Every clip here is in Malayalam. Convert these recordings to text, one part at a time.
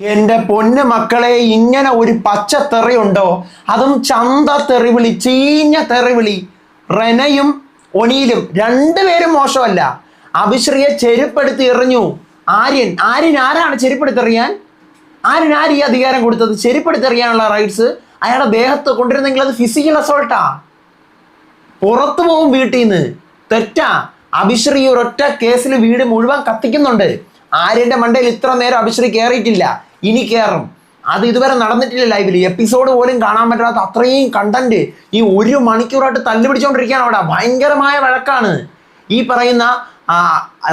എന്റെ പൊന്നു മക്കളെ ഇങ്ങനെ ഒരു പച്ച തെറിയുണ്ടോ അതും ചന്ത തെറിവിളി ചീഞ്ഞ തെറിവിളി റെനയും ഒനിയിലും രണ്ടുപേരും മോശമല്ല. അഭിശ്രീയെ ചെരുപ്പെടുത്തി എറിഞ്ഞു. ആര്യൻ ആര്യൻ ആരാണ് ചെരുപ്പെടുത്തെറിയാൻ? ആര്യൻ ആര് ഈ അധികാരം കൊടുത്തത്? ചെരുപ്പെടുത്തെറിയാനുള്ള റൈറ്റ്സ് അയാളുടെ ദേഹത്ത് കൊണ്ടിരുന്നെങ്കിൽ അത് ഫിസിക്കൽ അസോൾട്ടാ പുറത്തു പോകും വീട്ടിൽ നിന്ന് തെറ്റാ. അഭിശ്രീ ഒരൊറ്റ കേസിൽ വീട് മുഴുവൻ കത്തിക്കുന്നുണ്ട്. ആര്യന്റെ മണ്ടയിൽ ഇത്ര നേരം അഭിശ്രീ കയറിയിട്ടില്ല ഇനി കയറും അത് ഇതുവരെ നടന്നിട്ടില്ല ലൈവിൽ എപ്പിസോഡ് പോലും കാണാൻ പറ്റാത്ത അത്രയും കണ്ടന്റ് ഈ ഒരു മണിക്കൂറായിട്ട് തല്ലു പിടിച്ചോണ്ടിരിക്കുകയാണ് അവിടെ. ഭയങ്കരമായ വഴക്കാണ്. ഈ പറയുന്ന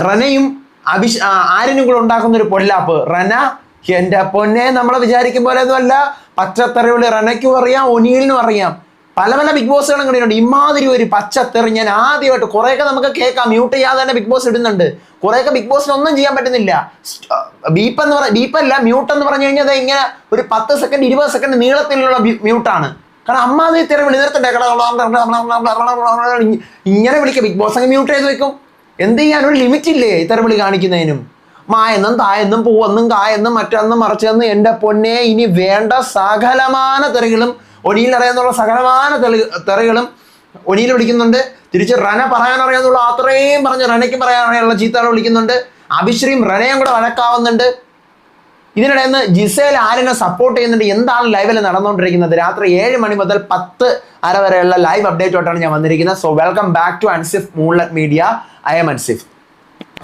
റനയും അഭിഷ് ആരനും കൂടെ ഉണ്ടാക്കുന്ന ഒരു പൊല്ലാപ്പ്. റന എന്റെ പൊന്നെ നമ്മളെ വിചാരിക്കും പോലെ ഒന്നുമല്ല. പച്ചത്തെറിവിളി റനയ്ക്കും അറിയാം ഒനിയിലിനും അറിയാം. പല പല ബിഗ് ബോസുകളും കണ്ടിട്ടുണ്ട് ഇമാതിരി ഒരു പച്ചത്തെറി ഞാൻ ആദ്യമായിട്ട് കുറേയൊക്കെ നമുക്ക് കേൾക്കാം മ്യൂട്ട് ചെയ്യാതെ തന്നെ ബിഗ് ബോസ് ഇടുന്നുണ്ട് കുറേയൊക്കെ ബിഗ് ബോസിന് ഒന്നും ചെയ്യാൻ പറ്റുന്നില്ല ബീപ്പ് എന്ന് പറ ബീപ്പല്ല മ്യൂട്ട് എന്ന് പറഞ്ഞു കഴിഞ്ഞാൽ ഇങ്ങനെ ഒരു പത്ത് സെക്കൻഡ് ഇരുപത് സെക്കൻഡ് നീളത്തിലുള്ള മ്യൂട്ടാണ് കാരണം അമ്മാതിരി തെറി വിളി നിർത്തണ്ടേ ഇങ്ങനെ വിളിക്കുക ബിഗ് ബോസ് അങ്ങ് മ്യൂട്ട് ചെയ്ത് വെക്കും എന്ത് ചെയ്യാൻ ഒരു ലിമിറ്റ് ഇല്ലേ ഇത്തരം വിളി കാണിക്കുന്നതിനും മായെന്നും തായെന്നും പൂവെന്നും കായെന്നും മറ്റെന്നും മറിച്ചെന്നും എന്റെ പൊന്നെ ഇനി വേണ്ട സകലമാന തെറികളും ഒനിയിൽ അറിയാന്നുള്ള സകലമാന തെളി തെറികളും ഒനിയിൽ വിളിക്കുന്നുണ്ട്. തിരിച്ച് റന പറയാൻ അറിയാന്നുള്ള അത്രയും പറഞ്ഞ്. റനയ്ക്ക് പറയാൻ അറിയാനുള്ള വിളിക്കുന്നുണ്ട്. അഭിശ്രീം റനയും കൂടെ വഴക്കാവുന്നുണ്ട്. ഇതിനിടെ നിന്ന് ജിസേൽ ആരിനെ സപ്പോർട്ട് ചെയ്യുന്നുണ്ട്. എന്താണ് ലൈവിൽ നടന്നുകൊണ്ടിരിക്കുന്നത്? രാത്രി ഏഴ് മണി മുതൽ പത്ത് അര വരെയുള്ള ലൈവ് അപ്ഡേറ്റോട്ടാണ് ഞാൻ വന്നിരിക്കുന്നത്. So welcome back to Ansif Moonlit Media I'm Ansif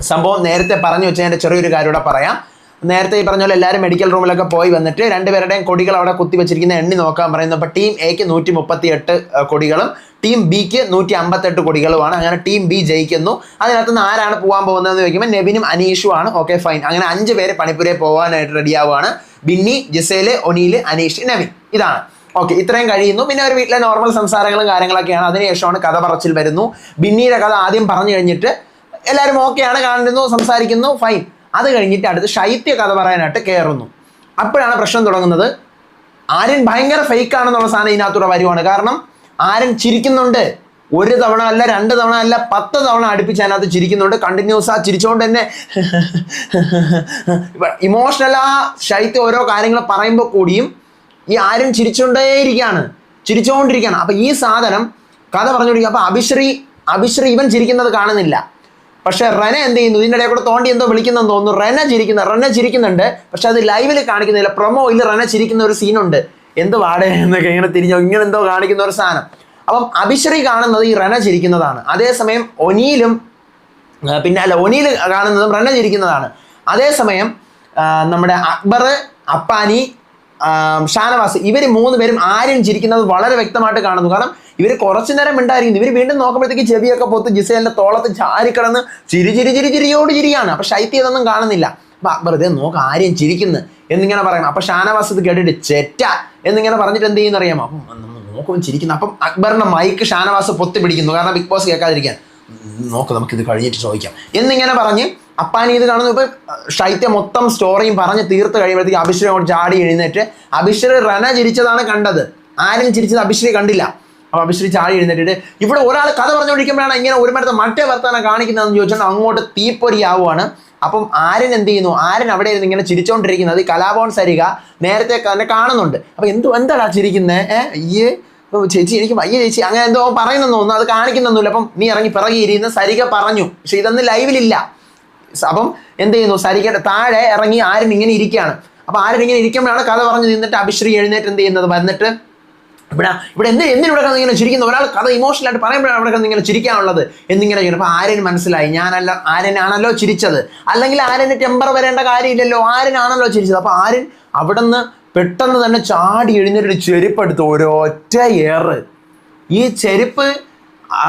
സംഭവം നേരത്തെ പറഞ്ഞു വെച്ചതിന്റെ ചെറിയൊരു കാര്യം കൂടെ പറയാം. നേരത്തെ ഈ പറഞ്ഞ പോലെ എല്ലാവരും മെഡിക്കൽ റൂമിലൊക്കെ പോയി വന്നിട്ട് രണ്ടുപേരുടെയും കൊടികൾ അവിടെ കുത്തി വെച്ചിരിക്കുന്ന എണ്ണി നോക്കാൻ പറയുന്നു. അപ്പോൾ ടീം എക്ക് നൂറ്റി മുപ്പത്തി എട്ട് കൊടികളും ടീം ബിക്ക് നൂറ്റി അമ്പത്തെട്ട് കൊടികളുമാണ്. അങ്ങനെ ടീം ബി ജയിക്കുന്നു. അതിനകത്ത് നിന്ന് ആരാണ് പോകാൻ പോകുന്നതെന്ന് ചോദിക്കുമ്പോൾ നെവിനും അനീഷും ആണ് ഓക്കെ ഫൈൻ അങ്ങനെ അഞ്ച് പേര് പണിപ്പുരയെ പോകാനായിട്ട് റെഡിയാവുകയാണ് ബിന്നി ജിസേൽ ഒനീൽ അനീഷ് നെവിൻ. ഇതാണ്. ഓക്കെ ഇത്രയും കഴിയുന്നു. പിന്നെ ഒരു വീട്ടിലെ നോർമൽ സംസാരങ്ങളും കാര്യങ്ങളൊക്കെയാണ്. അതിനുശേഷമാണ് കഥ പറച്ചിൽ വരുന്നു. ബിന്നിയുടെ കഥ ആദ്യം പറഞ്ഞു കഴിഞ്ഞിട്ട് എല്ലാവരും ഓക്കെയാണ് കാണുന്നു സംസാരിക്കുന്നു. ഫൈൻ അത് കഴിഞ്ഞിട്ട് അടുത്ത് ശൈത്യ കഥ പറയാനായിട്ട് കയറുന്നു അപ്പോഴാണ് പ്രശ്നം തുടങ്ങുന്നത്. ആര്യൻ ഭയങ്കര ഫേക്ക് ആണെന്നുള്ള സാധനം ഇതിനകത്തൂടെ വരുവാണ്. കാരണം ആര്യൻ ചിരിക്കുന്നുണ്ട്. ഒരു തവണ അല്ല രണ്ട് തവണ അല്ല പത്ത് തവണ അടുപ്പിച്ച് അതിനകത്ത് ചിരിക്കുന്നുണ്ട്. കണ്ടിന്യൂസ് ആ ചിരിച്ചുകൊണ്ട് തന്നെ ഇമോഷണൽ ആ ശൈത്യം ഓരോ കാര്യങ്ങൾ പറയുമ്പോൾ കൂടിയും ഈ ആര്യൻ ചിരിച്ചുകൊണ്ടേയിരിക്കുകയാണ് ചിരിച്ചുകൊണ്ടിരിക്കുകയാണ് അപ്പൊ ഈ സാധനം കഥ പറഞ്ഞുകൊണ്ടിരിക്കുക അപ്പൊ അഭിശ്രീ അഭിശ്രീ ഇവൻ ചിരിക്കുന്നത് കാണുന്നില്ല. പക്ഷെ റന എന്ത് ചെയ്യുന്നു? ഇതിന്റെ ഇടയിൽ കൂടെ തോണ്ടി എന്തോ വിളിക്കുന്നെന്ന് തോന്നുന്നു. റന ചിരിക്കുന്ന റന ചിരിക്കുന്നുണ്ട്. പക്ഷെ അത് ലൈവിൽ കാണിക്കുന്നില്ല. പ്രൊമോയിൽ റന ചിരിക്കുന്ന ഒരു സീനുണ്ട് എന്ത് വാടേ എന്നൊക്കെ ഇങ്ങനെ തിരിഞ്ഞോ ഇങ്ങനെ എന്തോ കാണിക്കുന്ന ഒരു സാധനം. അപ്പം അഭിശ്രീ കാണുന്നത് ഈ റന ചിരിക്കുന്നതാണ്. അതേസമയം ഒനിയിലും പിന്നെ അല്ല ഒനിയിൽ കാണുന്നതും റന ചിരിക്കുന്നതാണ്. അതേസമയം നമ്മുടെ അക്ബർ അപ്പാനി ഷാനവാസ് ഇവർ മൂന്ന് പേരും ആരും ചിരിക്കുന്നത് വളരെ വ്യക്തമായിട്ട് കാണുന്നു. കാരണം ഇവർ കുറച്ചു നേരം ഉണ്ടായിരിക്കുന്നു ഇവർ വീണ്ടും നോക്കുമ്പോഴത്തേക്ക് ചെവിയൊക്കെ പൊത്ത് ജിസേലിന്റെ തോളത്ത് ചാരിക്കിടന്ന് ചിരി ചിരി ചിരി ചിരിയോട് ചിരിയാണ്. അപ്പൊ ശൈത്യ ഇതൊന്നും കാണുന്നില്ല. അപ്പൊ അക്ബർ ഇതേ നോക്ക് ആര്യം ചിരിക്കുന്നു എന്നിങ്ങനെ പറയണം. അപ്പൊ ഷാനവാസ് ഇത് കേട്ടിട്ട് ചെറ്റ എന്നിങ്ങനെ പറഞ്ഞിട്ട് എന്ത് ചെയ്യുന്ന അറിയാമോ? അപ്പം നോക്കുമ്പോൾ ചിരിക്കുന്നു. അപ്പം അക്ബറിന്റെ മൈക്ക് ഷാനവാസ് പൊത്തി പിടിക്കുന്നു കാരണം ബിഗ് ബോസ് കേൾക്കാതിരിക്കാൻ. നോക്ക് നമുക്ക് ഇത് കഴിഞ്ഞിട്ട് ചോദിക്കാം. എന്നിങ്ങനെ പറഞ്ഞ് അപ്പാനി ഇത് കാണുന്നു. ഇപ്പൊ ഷൈത്യ മൊത്തം സ്റ്റോറിയും പറഞ്ഞ് തീർത്ത് കഴിയുമ്പോഴത്തേക്ക് അങ്ങോട്ട് ചാടി എഴുന്നേറ്റ്. അഭിഷേക് റന ചിരിച്ചതാണ് കണ്ടത്. ആരും ചിരിച്ചത് അഭിഷേക് കണ്ടില്ല. അപ്പൊ അഭിശ്രീ ചാടി എഴുന്നേറ്റിട്ട് ഇവിടെ ഒരാൾ കഥ പറഞ്ഞുകൊണ്ടിരിക്കുമ്പോഴാണ് ഇങ്ങനെ ഒരു മരത്തെ മറ്റേ വർത്താനം കാണിക്കുന്നതെന്ന് ചോദിച്ചാൽ അങ്ങോട്ട് തീപ്പൊരി തീപ്പൊരിയാവുകയാണ് അപ്പം ആരൻ എന്ത് ചെയ്യുന്നു? ആരൻ അവിടെ ഇരുന്ന് ഇങ്ങനെ ചിരിച്ചോണ്ടിരിക്കുന്നത്. ഈ കലാഭവൻ സരിക നേരത്തെ തന്നെ കാണുന്നുണ്ട്. അപ്പൊ എന്തോ എന്താടാ ചിരിക്കുന്നത് ഏ അയ്യേ. ചേച്ചി എനിക്ക് വയ്യ ചേച്ചി. അങ്ങനെ എന്തോ പറയുന്നെന്ന് തോന്നുന്നു അത് കാണിക്കുന്നൊന്നുമില്ല. അപ്പം നീ ഇറങ്ങി പിറകെ ഇരിക്കുന്ന. സരിക പറഞ്ഞു. പക്ഷെ ഇതൊന്നും ലൈവിലില്ല അപ്പം എന്ത് ചെയ്യുന്നു? സരികയുടെ താഴെ ഇറങ്ങി ആരും ഇങ്ങനെ ഇരിക്കുകയാണ്. അപ്പൊ ആരും ഇങ്ങനെ ഇരിക്കുമ്പോഴാണ് കഥ പറഞ്ഞു നിന്നിട്ട് അഭിശ്രീ എഴുന്നേറ്റ് എന്ത് ചെയ്യുന്നത്? വന്നിട്ട് ഇവിടെ ഇവിടെ എന്ത് എന്തിനു ഇവിടെ കിടന്ന് ഇങ്ങനെ ചിരിക്കുന്നു? ഒരാൾ കഥ ഇമോഷണലായിട്ട് പറയുമ്പോഴാണ് അവിടെ ഇങ്ങനെ ചിരിക്കാനുള്ളത് എന്നിങ്ങനെ ചെയ്യുന്നു. അപ്പൊ ആര്യന് മനസ്സിലായി ഞാനല്ല ആരനാണല്ലോ ചിരിച്ചത്. അല്ലെങ്കിൽ ആരന് ടെമ്പർ വരേണ്ട കാര്യമില്ലല്ലോ ആരനാണല്ലോ ചിരിച്ചത്. അപ്പൊ ആരൻ അവിടെ നിന്ന് പെട്ടെന്ന് തന്നെ ചാടി എഴുന്നേറ്റ് ചെരുപ്പെടുത്തു ഒരൊറ്റ ഏറ് ഈ ചെരുപ്പ്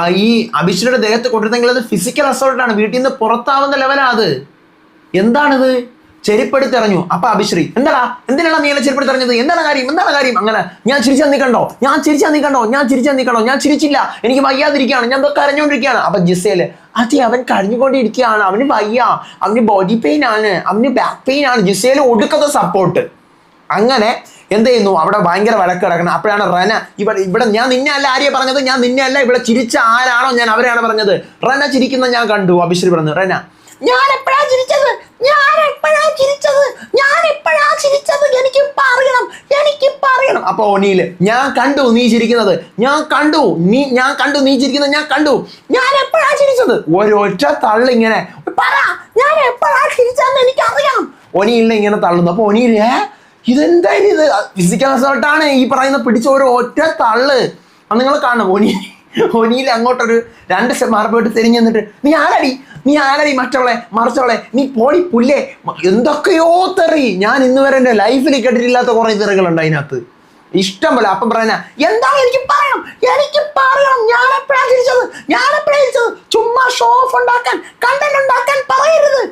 ഈ അഭിഷേകയുടെ ദേഹത്ത് കൊണ്ടിരുന്നെങ്കിൽ അത് ഫിസിക്കൽ അസോൾട്ടാണ് വീട്ടിൽ നിന്ന് പുറത്താവുന്ന ലെവലാ അത്. എന്താണിത്? ചെരുപ്പെടുത്തെറിഞ്ഞു അപ്പൊ അഭിശ്രീ എന്താടാ? എന്തിനാണ് നീ എന്നെ ചെരുപ്പെടുത്തെറിഞ്ഞത് എന്താണ് കാര്യം? എന്താണ് കാര്യം? അങ്ങനെ ഞാൻ ചിരിച്ചാൽ നിൽക്കണ്ടോ ഞാൻ ചിരിച്ചാൽ നിൽക്കണ്ടോ ഞാൻ ചിരിച്ചാൽ നിൽക്കണോ ഞാൻ ചിരിച്ചില്ല. എനിക്ക് വയ്യാതിരിക്കുകയാണ്. ഞാൻ കരഞ്ഞുകൊണ്ടിരിക്കുകയാണ് അപ്പൊ ജിസേൽ അതെ അവൻ കഴിഞ്ഞുകൊണ്ടിരിക്കുകയാണ് അവന് വയ്യ. അവന് ബോഡി പെയിൻ ആണ്. അവന് ബാക്ക് പെയിൻ ആണ്. ജിസേൽ ഒടുക്കത്തെ സപ്പോർട്ട് അങ്ങനെ എന്ത് ചെയ്യുന്നു? അവിടെ ഭയങ്കര വഴക്ക് കിടക്കണം അപ്പോഴാണ് റന ഇവിടെ ഇവിടെ ഞാൻ നിന്നെ അല്ല ആര്യ പറഞ്ഞത്? ഞാൻ നിന്നെ അല്ല ഇവിടെ ചിരിച്ച ആരാണോ ഞാൻ അവരെയാണ് പറഞ്ഞത്. റന ചിരിക്കുന്ന ഞാൻ കണ്ടു. അഭിശ്രീ പറഞ്ഞു റന ഞാൻ എപ്പോഴാ ചിരിച്ചത്? ഞാൻ എപ്പോഴാ ചിരിച്ചത്? ഞാൻ എപ്പോഴാ ചിരിച്ചത്? എനിക്ക് പറയണം. എനിക്ക് പറയണം. അപ്പൊ ഒനിയിൽ ഞാൻ കണ്ടു നീ ചിരിക്കുന്നത്. ഞാൻ കണ്ടു നീ ഞാൻ കണ്ടു നീ ചിരിക്കുന്നത്. ഞാൻ കണ്ടു. ഞാൻ എപ്പോഴാ ചിരിച്ചത്? ഒരൊറ്റ തള്ളിങ്ങനെ പറ. ഞാൻ എപ്പോഴാ ചിരിച്ചതെന്ന് എനിക്ക് അറിയാം ഒനിയിലിനെ ഇങ്ങനെ തള്ളുന്നു. അപ്പൊ ഒനിയിൽ ഏ ഇതെന്തായാലും ഇത്? ഫിസിക്കൽ അസോൾട്ടാണ് ഈ പറയുന്ന പിടിച്ച ഒരു ഒറ്റ തള്ള്. അത് നിങ്ങൾ കാണണം. ഒനി ഒനിയിൽ അങ്ങോട്ടൊരു രണ്ട് സ്റ്റെപ്പ് മാറി പോയിട്ട് തിരിഞ്ഞു നിന്നിട്ട് നീ ആരടി? നീ ആരടി മറ്റവളെ? മറിച്ചവളെ? നീ പോടി പുല്ലേ? എന്തൊക്കെയോ തെറി. ഞാൻ ഇന്ന് വരെ എന്റെ ലൈഫിൽ കേട്ടിട്ടില്ലാത്ത കുറേ തെറികളുണ്ട് അതിനകത്ത്. ഇഷ്ടം പോലെ. അപ്പം പറയാനാ എന്താ എനിക്ക് പറയണം എനിക്ക് പറയണം ഞാൻ എപ്പോഴാണ് ചിരിച്ചത്? ഞാൻ എപ്പോഴാണ് ചുമ്മാ ഷോ ഓഫ് ഉണ്ടാക്കാൻ കണ്ടന്റ് ഉണ്ടാക്കാൻ പറയരുത്.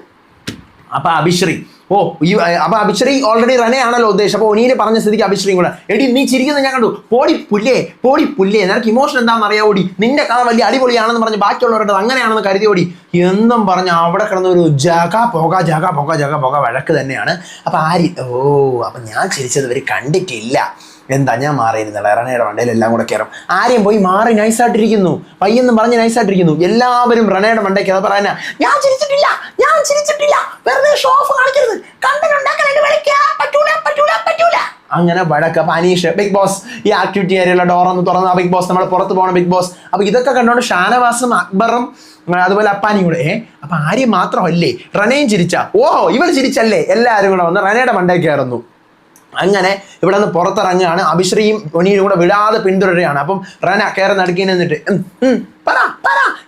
അപ്പൊ അഭിശ്രീ. ഓ ഈ അപ്പൊ അഭിശ്രീ ഓൾറെഡി റനെ ആണല്ലോ ഉദ്ദേശം. അപ്പൊ ഒനീനെ പറഞ്ഞ സ്ഥിതിക്ക് അഭിശ്രീ കൂടെ. എടി നീ ചിരിക്കുന്നത് ഞാൻ കണ്ടു. പോടി പുല്ലേ പോടി പുല്ലേ. നിനക്ക് ഇമോഷൻ എന്താണെന്ന് അറിയാവോടി? നിന്റെ കഥ വലിയ അടിപൊളിയാണെന്ന് പറഞ്ഞ് ബാക്കിയുള്ളവരുടെ അങ്ങനെയാണെന്ന് കരുതിയോടി? എന്നും പറഞ്ഞ് അവിടെ കിടന്ന ഒരു ജാക പോക ജാക പോക ജാക പോക വഴക്ക് തന്നെയാണ്. അപ്പൊ ആരി? ഓ അപ്പൊ ഞാൻ ചിരിച്ചത് ഇവർ കണ്ടിട്ടില്ല. എന്താ ഞാൻ മാറിയിരുന്നില്ല റണയുടെ വണ്ടയിൽ എല്ലാം കൂടെ കയറും ആരെയും പോയി മാറി നൈസായിട്ടിരിക്കുന്നു. പയ്യെന്നും പറഞ്ഞ് നൈസായിട്ടിരിക്കുന്നു. എല്ലാവരും റണയുടെ മണ്ടയ്ക്ക് അതാ പറയാനാ ഞാൻ ചിരിച്ചിട്ടില്ല ഞാൻ ചിരിച്ചിട്ടില്ല. വെറുതെ ഷോഫ് കാണിക്കരുത്. അങ്ങനെ വഴക്ക്. അപ്പൊ അനീഷ് ബിഗ് ബോസ് ഈ ആക്ടിവിറ്റി ഏരിയയിലെ ഡോർ ഒന്ന് തുറന്ന ബിഗ് ബോസ് നമ്മൾ പുറത്ത് പോകണം ബിഗ് ബോസ്. അപ്പൊ ഇതൊക്കെ കണ്ടുകൊണ്ട് ഷാനവാസും അക്ബറും അതുപോലെ അപ്പാനിയും കൂടെ അപ്പൊ ആര്യം മാത്രമല്ലേ റണയും ചിരിച്ച? ഓഹോ ഇവർ ചിരിച്ചല്ലേ? എല്ലാവരും കൂടെ വന്ന് റണയുടെ മണ്ടയിൽ കയറുന്നു. അങ്ങനെ ഇവിടെ നിന്ന് പുറത്തിറങ്ങുകയാണ്. അഭിശ്രീയും ഒനിയും കൂടെ വിടാതെ പിന്തുടരുകയാണ്. അപ്പം റന കയറി നടുക്കി നിന്നിട്ട്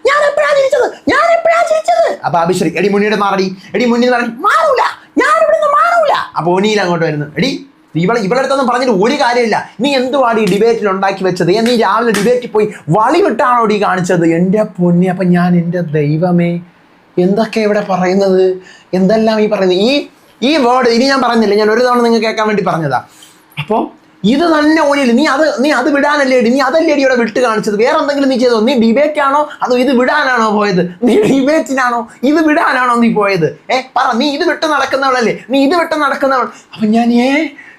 ഞാൻ എപ്പോഴാ ചിരിച്ചത് ഞാൻ എപ്പോഴാ ചിരിച്ചത്? അപ്പൊ അഭിശ്രീ എടി മുന്നിയുടെ മാറടി എടി മുന്നിൽ മാറൂല ഞാൻ മാറൂല. അപ്പൊ ഒനിയിൽ അങ്ങോട്ട് വരുന്നു. എടി ഇവളെ ഇവളടുത്തൊന്നും പറഞ്ഞിട്ട് ഒരു കാര്യമില്ല. നീ എന്തുവാണ് ഈ ഡിബേറ്റിൽ ഉണ്ടാക്കി വെച്ചത്? നീ രാവിലെ ഡിബേറ്റിൽ പോയി വളി വിട്ടാണോ ഈ കാണിച്ചത്? എന്റെ പൊന്നി അപ്പൊ ഞാൻ എന്റെ ദൈവമേ എന്തൊക്കെ ഇവിടെ പറയുന്നത്? എന്തെല്ലാം ഈ പറയുന്നത്? ഈ ഈ വേർഡ് ഇനി ഞാൻ പറഞ്ഞില്ല ഞാൻ ഒരു തവണ നിങ്ങൾ കേൾക്കാൻ വേണ്ടി പറഞ്ഞതാ. അപ്പോൾ ഇത് തന്നെ ഓനില്ല നീ അത് നീ അത് വിടാനല്ലേ നീ അതല്ലേ ഇവിടെ വിട്ട് കാണിച്ചത്? വേറെ എന്തെങ്കിലും നീ ചെയ്തോ നീ ഡിബേറ്റ് ആണോ? അതോ ഇത് വിടാനാണോ പോയത്? നീ ഡിബേറ്റിനാണോ ഇത് വിടാനാണോ നീ പോയത്? ഏ പറ നീ ഇത് വിട്ട് നടക്കുന്നവളല്ലേ? നീ ഇത് വിട്ട് നടക്കുന്നവൾ. അപ്പൊ ഞാൻ ഏ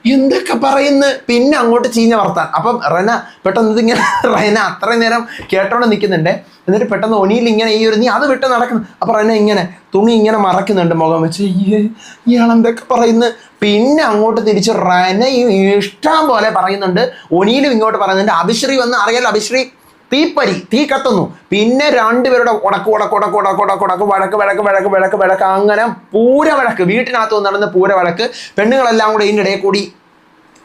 എന്തൊക്കെ പറയുന്നു? പിന്നെ അങ്ങോട്ട് ചീഞ്ഞ വർത്താൻ അപ്പം റന പെട്ടെന്ന് ഇതിങ്ങനെ റന അത്രയും നേരം കേട്ടോണ്ട് നിൽക്കുന്നുണ്ട് എന്നിട്ട് പെട്ടെന്ന് ഒനിയിൽ ഇങ്ങനെ ഈ ഒരു നീ അത് വിട്ട് നടക്കുന്നു. അപ്പൊ റന ഇങ്ങനെ തുണി ഇങ്ങനെ മറക്കുന്നുണ്ട് മുഖം വെച്ച്. "ഇയ്യേ, ഇയാൾ എന്തൊക്കെ പറയുന്നു? പിന്നെ അങ്ങോട്ട് തിരിച്ച് റനയും ഇഷ്ടം പോലെ പറയുന്നുണ്ട്. ഒനിയിലും ഇങ്ങോട്ട് പറയുന്നുണ്ട്. അഭിശ്രീ വന്ന് അറിയാലോ അഭിശ്രീ? തീപ്പരി തീ കത്തുന്നു. പിന്നെ രണ്ടുപേരുടെ ഉടക്ക് ഉടക്ക് ഉടക്ക് ഉടക്ക് ഉടക്ക് ഉടക്ക് വഴക്ക് വഴക്ക് വഴക്ക് വഴക്ക് വഴക്ക് അങ്ങനെ പൂര വഴക്ക്. വീട്ടിനകത്ത് നടന്ന പൂര വഴക്ക്. പെണ്ണുങ്ങളെല്ലാം കൂടെ ഇതിന്റെ ഇടയിൽ കൂടി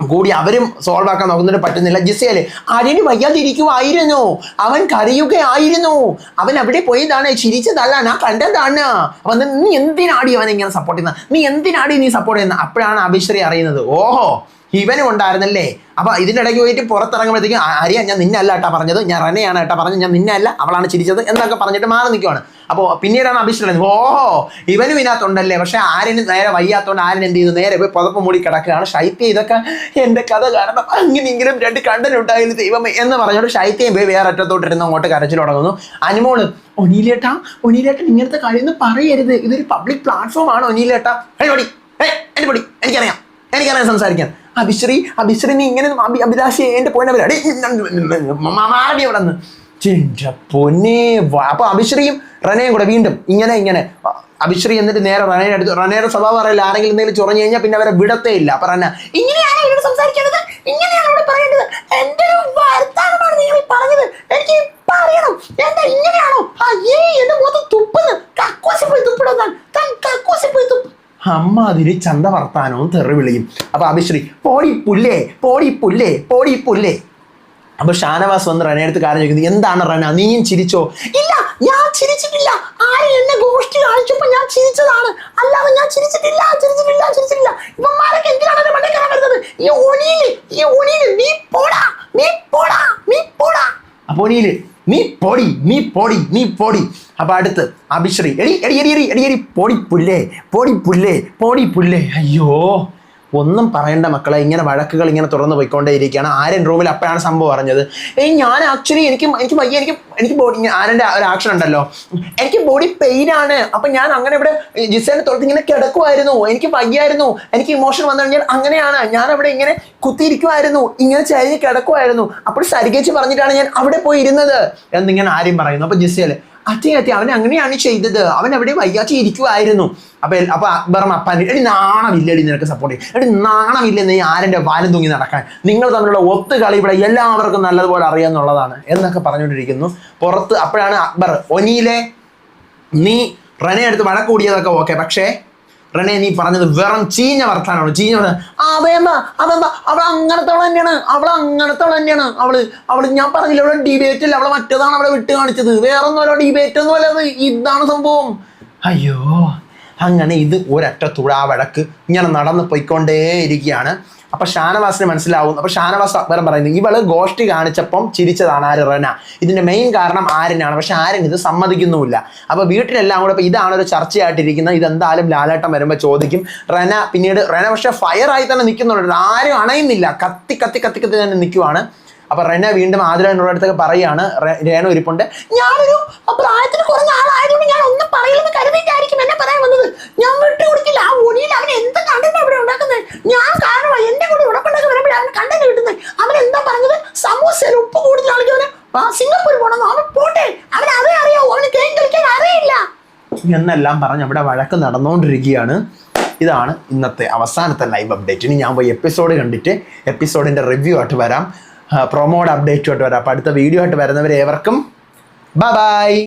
കൂടി അവരും സോൾവ് ആക്കാൻ നോക്കുന്നതിന് പറ്റുന്നില്ല. ജിസയല്ലേ അരിന് വയ്യാതിരിക്കുമായിരുന്നു അവൻ കരയുകയായിരുന്നു. അവൻ അവിടെ പോയതാണ്. ചിരിച്ചതല്ല ഞാൻ കണ്ടതാണ്. അപ്പൊ നീ- എന്തിനാടി അവനെ ഇങ്ങനെ സപ്പോർട്ട് ചെയ്യുന്നത്? നീ എന്തിനാടി നീ സപ്പോർട്ട് ചെയ്യുന്നത്? അപ്പോഴാണ് അഭിശ്രീ അറിയുന്നത്. ഓഹോ ഇവനും ഉണ്ടായിരുന്നല്ലേ അപ്പൊ ഇതിന്റെ ഇടയ്ക്ക് പോയിട്ട് പുറത്തിറങ്ങുമ്പോഴത്തേക്കും അറിയാം ഞാൻ നിന്നെ അല്ല ഏട്ടാ പറഞ്ഞത്. ഞാൻ റനയാണ് ഏട്ടാ പറഞ്ഞത്. ഞാൻ നിന്നെ അല്ല അവളാണ് ചിരിച്ചത് എന്നൊക്കെ പറഞ്ഞിട്ട് മാറി നിൽക്കുവാണ് അപ്പോൾ പിന്നീടാണ് അഭിഷേകം ഓഹോ ഇവനും ഇതിനകത്തുണ്ടല്ലേ. പക്ഷെ ആരും നേരെ വയ്യാത്തോണ്ട് ആരും എന്ത് ചെയ്തു? നേരെ പോയി പുതപ്പ് മൂടി കിടക്കുകയാണ്. ശൈത്യ ഇതൊക്കെ എന്റെ കഥ കാരണം അങ്ങനെയെങ്കിലും രണ്ട് കണ്ടനുണ്ടായിരുന്നു ദൈവം എന്ന് പറഞ്ഞോണ്ട് ശൈത്യം പോയി വേറെ അറ്റത്തോട്ടിരുന്ന് അങ്ങോട്ട് കരച്ചിൽ തുടങ്ങുന്നു. അനുമോൾ ഒനീലേട്ടാ ഒനീലേട്ടൻ ഇങ്ങനത്തെ കാര്യമൊന്നും പറയരുത്. ഇതൊരു പബ്ലിക് പ്ലാറ്റ്ഫോം ആണ് ഒനീലേട്ടാ? ഏയ് പൊടി ഏയ് എന്റെ പൊടി എനിക്കറിയാം എനിക്കറിയാം സംസാരിക്കാൻ. അഭിശ്രീ അഭിശ്രീ നീ ഇങ്ങനെ അഭി അഭിലാഷി എന്റെ പോയിന്റ് അടി മാറി അവിടെ പൊന്നെ അപ്പൊ അഭിശ്രീയും റനയും കൂടെ വീണ്ടും ഇങ്ങനെ ഇങ്ങനെ. അഭിശ്രീ എന്നിട്ട് നേരെ റനയുടെ അടുത്ത് റനയുടെ സ്വഭാവം അറിയില്ല. ആരെങ്കിലും എന്തെങ്കിലും ചൊറഞ്ഞു കഴിഞ്ഞാൽ പിന്നെ അവരെ വിടത്തേ ഇല്ല. അപ്പൊ റന ഇങ്ങനെയാണ് ഇങ്ങനെയാണ് എനിക്ക് എന്താ ഇങ്ങനെയാണോ? അയ്യേ അമ്മാതിരി ചന്ത വർത്താനവും തെറി വിളിയും അപ്പൊ അഭിശ്രീ പോടി പുല്ലേ പോടി പുല്ലേ പോടി പുല്ലേ. അപ്പൊ ഷാനവാസ് വന്ന് റനയെടുത്ത് കാര്യം ചോദിക്കുന്നത് എന്താണ് റന നീയും ചിരിച്ചോ? ഇല്ല ഞാൻ ചിരിച്ചിട്ടില്ല. ആരും എന്നെ ഗോഷ്ടി കാണിച്ചപ്പോ ഞാൻ ചിരിച്ചതാണ്. അല്ലാതെ ഞാൻ ചിരിച്ചിട്ടില്ല ചിരിച്ചിട്ടില്ല ചിരിച്ചിട്ടില്ല. ഇവന്മാരൊക്കെ എന്തിനാണ് എന്റെ മണ്ടേ കയറാൻ വരുന്നത്? ഈ ഒനിയിൽ ഈ ഒനിയിൽ നീ പോടാ നീ പോടാ നീ പോടാ. അപ്പൊ ഒനിയിൽ നീ പൊടി നീ പൊടി നീ പൊടി. അപ്പൊ അടുത്ത് അഭിശ്രീ. എടി എടി എടി എടി എടി എടി പൊടി പുല്ലേ പൊടി പുല്ലേ പൊടി പുല്ലേ. അയ്യോ ഒന്നും പറയണ്ട മക്കളെ. ഇങ്ങനെ വഴക്കുകൾ ഇങ്ങനെ തുറന്നു പോയിക്കൊണ്ടേയിരിക്കുകയാണ്. ആര്യൻ റൂമിൽ അപ്പോഴാണ് സംഭവം അറിഞ്ഞത്. ഏയ് ഞാൻ ആക്ച്വലി എനിക്ക് എനിക്ക് വയ്യ. എനിക്ക് എനിക്ക് ബോഡി ആരന്റെ ഒരു ആക്ഷൻ ഉണ്ടല്ലോ. എനിക്ക് ബോഡി പെയിൻ ആണ്. അപ്പൊ ഞാൻ അങ്ങനെ ഇവിടെ ജിസേനെ തൊട്ട് ഇങ്ങനെ കിടക്കുമായിരുന്നു എനിക്ക് വയ്യായിരുന്നു. എനിക്ക് ഇമോഷൻ വന്നു കഴിഞ്ഞാൽ അങ്ങനെയാണ്. ഞാൻ അവിടെ ഇങ്ങനെ കുത്തിയിരിക്കുമായിരുന്നു ഇങ്ങനെ ചരിഞ്ഞ് കിടക്കുമായിരുന്നു അപ്പോൾ സരികേച്ച് പറഞ്ഞിട്ടാണ് ഞാൻ അവിടെ പോയി ഇരുന്നത് എന്നിങ്ങനെ ആരും പറയുന്നു. അപ്പൊ ജിസേൽ അതെ അതെ അവൻ അങ്ങനെയാണ് ചെയ്തത്. അവൻ അവിടെ വയ്യാച്ച ഇരിക്കുമായിരുന്നു അപ്പൊ അപ്പൊ അക്ബറും അപ്പാൻ എടി നാണമില്ലടി നിനക്ക് സപ്പോർട്ട് ചെയ്യും എടി നാണമില്ല നീ ആരെന്റെ വാലം തൂങ്ങി നടക്കാൻ. നിങ്ങൾ തമ്മിലുള്ള ഒത്തുകളി ഇവിടെ എല്ലാവർക്കും നല്ലതുപോലെ അറിയാന്നുള്ളതാണ് എന്നൊക്കെ പറഞ്ഞുകൊണ്ടിരിക്കുന്നു. പുറത്ത് അപ്പോഴാണ് അക്ബർ ഒനിയിലെ നീ റനെ എടുത്ത് വഴക്കൂടിയതൊക്കെ ഓക്കെ പക്ഷേ റനെ നീ പറഞ്ഞത് വെറും ചീഞ്ഞ വർത്താനാണ്? ചീഞ്ഞ. അതെന്താ അതെന്താ അവൾ അങ്ങനത്തോളം തന്നെയാണ്. അവൾ അങ്ങനത്തോളം തന്നെയാണ്. അവൾ അവൾ ഞാൻ പറഞ്ഞില്ല അവളെ ഡിബേറ്റ് അല്ല അവളെ മറ്റേതാണ് അവളെ വിട്ട് കാണിച്ചത്. വേറെ ഒന്നുമല്ല ഡിബേറ്റ് ഒന്നും അല്ല അത്. ഇതാണ് സംഭവം. അയ്യോ അങ്ങനെ ഇത് ഒരൊറ്റ തുഴാ വഴക്ക് ഇങ്ങനെ നടന്ന് പോയിക്കൊണ്ടേയിരിക്കുകയാണ്. അപ്പൊ ഷാനവാസിന് മനസ്സിലാവും. അപ്പൊ ഷാനവാസ് അക്ബരം പറയുന്നത് ഇവൾ ഗോഷ്ടി കാണിച്ചപ്പം ചിരിച്ചതാണ് ആര് റന? ഇതിന്റെ മെയിൻ കാരണം ആരനാണ് പക്ഷെ ആരൻ ഇത് സമ്മതിക്കുന്നുമില്ല. അപ്പൊ വീട്ടിലെല്ലാം കൂടെ ഇപ്പൊ ഇതാണ് ഒരു ചർച്ചയായിട്ടിരിക്കുന്നത്. ഇതെന്തായാലും ലാലേട്ടം വരുമ്പോൾ ചോദിക്കും റന പിന്നീട് റന പക്ഷെ ഫയറായി തന്നെ നിൽക്കുന്നുണ്ട്. ആരും അണയുന്നില്ല. കത്തി കത്തി കത്തി കത്തി തന്നെ നിൽക്കുവാണ്. അപ്പൊ റെന വീണ്ടും ആതിരയുടെ അടുത്തൊക്കെ പറയാണ്. രേന രേണു ഇരിപ്പുണ്ട്. ഞാനൊരു പ്രായത്തിന് കുറഞ്ഞ ആളായതുകൊണ്ട് ഞാൻ ഒന്നും പറയില്ലെന്ന് കരുതിയിട്ടായിരിക്കും എന്നെ പറയാൻ വന്നത്. ഞാൻ വിട്ടു കൊടുക്കില്ല. ആ ഒനിയിൽ അവൻ എന്ത് കണ്ടന്റ് അവിടെ ഉണ്ടാക്കുന്നത്? ഞാൻ കാരണം എന്റെ കൂടെ ഉടക്കുണ്ടാക്കി വരുമ്പോഴേ അവൻ കണ്ടന്റ് കിട്ടുന്നത്. അവൻ എന്താ പറഞ്ഞത്? സമൂസയിൽ ഉപ്പ് കൂടുതൽ അവന്. സിംഗപ്പൂർ പോകണം അവൻ പോട്ടെ. അവൻ അതേ അറിയാവൂ. അവന് ഗെയിം കളിക്കാൻ അറിയില്ല. എന്നെല്ലാം പറഞ്ഞ് അവിടെ വഴക്ക് നടന്നുകൊണ്ടിരിക്കുകയാണ് ഇതാണ് ഇന്നത്തെ അവസാനത്തെ ലൈവ് അപ്ഡേറ്റ് ഇനി ഞാൻ പോയി എപ്പിസോഡ് കണ്ടിട്ട് എപ്പിസോഡിന്റെ റിവ്യൂ ആയിട്ട് വരാം. പ്രൊമോഡ് അപ്ഡേറ്റുമായിട്ട് വരാം. അപ്പോൾ അടുത്ത വീഡിയോ ആയിട്ട് വരുന്നവരെ ഏവർക്കും ബൈ